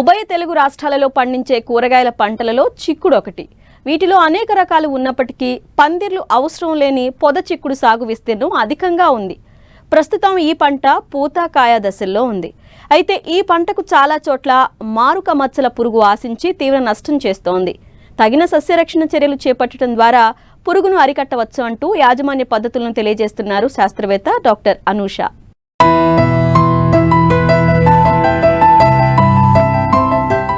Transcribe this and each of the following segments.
ఉభయ తెలుగు రాష్ట్రాలలో పండించే కూరగాయల పంటలలో చిక్కుడు ఒకటి వీటిలో అనేక రకాలు ఉన్నప్పటికీ పందిర్లు అవసరం లేని పొద చిక్కుడు సాగు విస్తీర్ణం అధికంగా ఉంది. ప్రస్తుతం ఈ పంట పూతాకాయ దశల్లో ఉంది. అయితే ఈ పంటకు చాలా చోట్ల మారుక మచ్చల పురుగు ఆశించి తీవ్ర నష్టం చేస్తోంది. తగిన సస్యరక్షణ చర్యలు చేపట్టడం ద్వారా పురుగును అరికట్టవచ్చు అంటూ యాజమాన్య పద్ధతులను తెలియజేస్తున్నారు శాస్త్రవేత్త డాక్టర్ అనూష.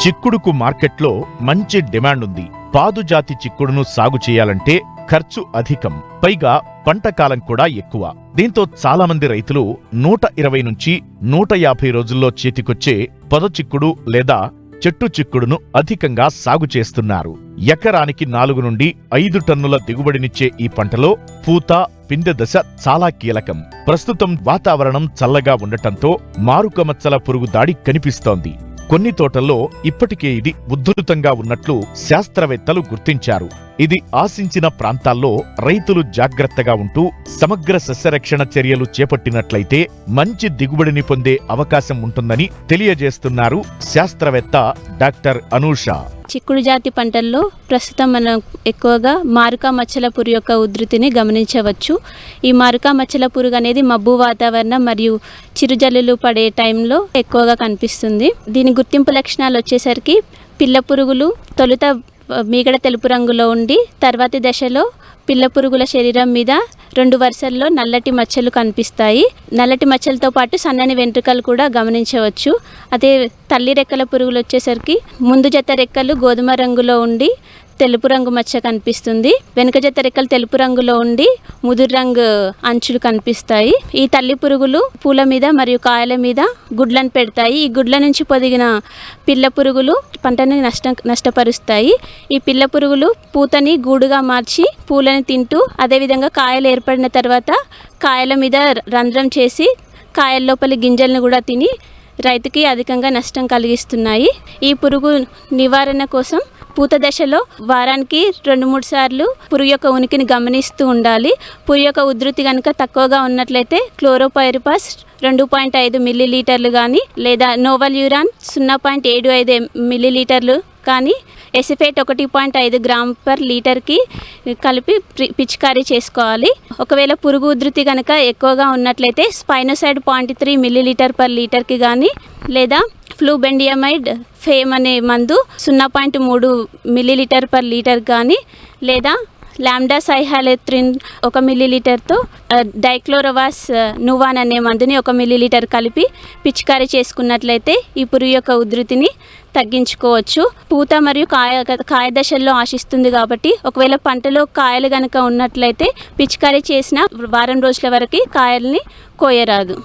చిక్కుడుకు మార్కెట్లో మంచి డిమాండ్ ఉంది పాదుజాతి చిక్కుడును సాగు చేయాలంటే ఖర్చు అధికం. పైగా పంట కాలం కూడా ఎక్కువ. దీంతో చాలామంది రైతులు నూట ఇరవై నుంచి నూట యాభై రోజుల్లో చేతికొచ్చే పొద చిక్కుడు లేదా చెట్టు చిక్కుడును అధికంగా సాగు చేస్తున్నారు. ఎకరానికి నాలుగు నుండి ఐదు టన్నుల దిగుబడినిచ్చే ఈ పంటలో పూత పిందె దశ చాలా కీలకం. ప్రస్తుతం వాతావరణం చల్లగా ఉండటంతో మారుకమచ్చల పురుగు దాడి కనిపిస్తోంది. కొన్ని తోటల్లో ఇప్పటికే ఇది ఉద్ధృతంగా ఉన్నట్లు శాస్త్రవేత్తలు గుర్తించారు. ఇది ఆశించిన ప్రాంతాల్లో రైతులు జాగ్రత్తగా ఉంటూ సమగ్ర సస్యరక్షణ చర్యలు చేపట్టినట్లయితే మంచి దిగుబడిని పొందే అవకాశం ఉంటుందని తెలియజేస్తున్నారు శాస్త్రవేత్త డాక్టర్ అనూష. చిక్కుడు జాతి పంటల్లో ప్రస్తుతం మనం ఎక్కువగా మారుకా మచ్చల పురుగు యొక్క ఉధృతిని గమనించవచ్చు. ఈ మారుకా మచ్చల పురుగు అనేది మబ్బు వాతావరణం మరియు చిరుజల్లులు పడే టైంలో ఎక్కువగా కనిపిస్తుంది. దీని గుర్తింపు లక్షణాలు వచ్చేసరికి పిల్ల పురుగులు తొలుత మీగడ తెలుపు రంగులో ఉండి తర్వాతి దశలో పిల్ల పురుగుల శరీరం మీద రెండు వరుసల్లో నల్లటి మచ్చలు కనిపిస్తాయి. నల్లటి మచ్చలతో పాటు సన్నని వెంట్రుకలు కూడా గమనించవచ్చు. అదే తల్లి రెక్కల పురుగులు వచ్చేసరికి ముందు జత రెక్కలు గోధుమ రంగులో ఉండి తెలుపు రంగు మచ్చ కనిపిస్తుంది. వెనుక జత రెక్కలు తెలుపు రంగులో ఉండి ముదురు రంగు అంచులు కనిపిస్తాయి. ఈ తల్లి పురుగులు పూల మీద మరియు కాయల మీద గుడ్లను పెడతాయి. ఈ గుడ్ల నుంచి పొదిగిన పిల్ల పురుగులు పంటని నష్ట నష్టపరుస్తాయి. ఈ పిల్ల పురుగులు పూతని గూడుగా మార్చి పూలని తింటూ అదేవిధంగా కాయలు ఏర్పడిన తర్వాత కాయల మీద రంధ్రం చేసి కాయల లోపలి గింజలను కూడా తిని రైతుకి అధికంగా నష్టం కలిగిస్తున్నాయి. ఈ పురుగు నివారణ కోసం పూత దశలో వారానికి రెండు మూడు సార్లు పురుగు యొక్క ఉనికిని గమనిస్తూ ఉండాలి. పురుగు యొక్క ఉధృతి కనుక తక్కువగా ఉన్నట్లయితే క్లోరోపైరిపాస్ రెండు పాయింట్ ఐదు మిల్లీలీటర్లు కానీ లేదా నోవల్ యూరాన్ సున్నా పాయింట్ ఏడు ఐదు మిల్లీలీటర్లు కానీ ఎసిఫేట్ ఒకటి పాయింట్ ఐదు గ్రామ్ పర్ లీటర్కి కలిపి పి- పిచికారీ చేసుకోవాలి. ఒకవేళ పురుగు ఉధృతి కనుక ఎక్కువగా ఉన్నట్లయితే spinosad point three millilitre per లీటర్కి కానీ లేదా ఫ్లూబెండియమైడ్ ఫేమ్ అనే మందు సున్నా పాయింట్ మూడు మిల్లీ లీటర్ పర్ లీటర్ కానీ లేదా లామ్డా సైహాలెత్రిన్ ఒక మిల్లీ లీటర్తో డైక్లోరోవాస్ నువాన్ అనే మందుని ఒక మిల్లీలీటర్ కలిపి పిచికారీ చేసుకున్నట్లయితే ఈ పురుగు యొక్క ఉధృతిని తగ్గించుకోవచ్చు. పూత మరియు కాయ కాయ దశల్లో ఆశిస్తుంది కాబట్టి ఒకవేళ పంటలో కాయలు కనుక ఉన్నట్లయితే పిచికారీ చేసిన వారం రోజుల వరకు కాయల్ని కోయరాదు.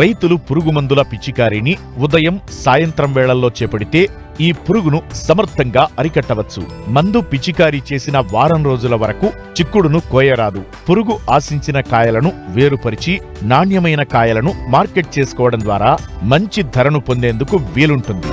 రైతులు పురుగు మందుల పిచికారీని ఉదయం సాయంత్రం వేళల్లో చేపడితే ఈ పురుగును సమర్థంగా అరికట్టవచ్చు. మందు పిచికారీ చేసిన వారం రోజుల వరకు చిక్కుడును కోయరాదు. పురుగు ఆశించిన కాయలను వేరుపరిచి నాణ్యమైన కాయలను మార్కెట్ చేసుకోవడం ద్వారా మంచి ధరను పొందేందుకు వీలుంటుంది.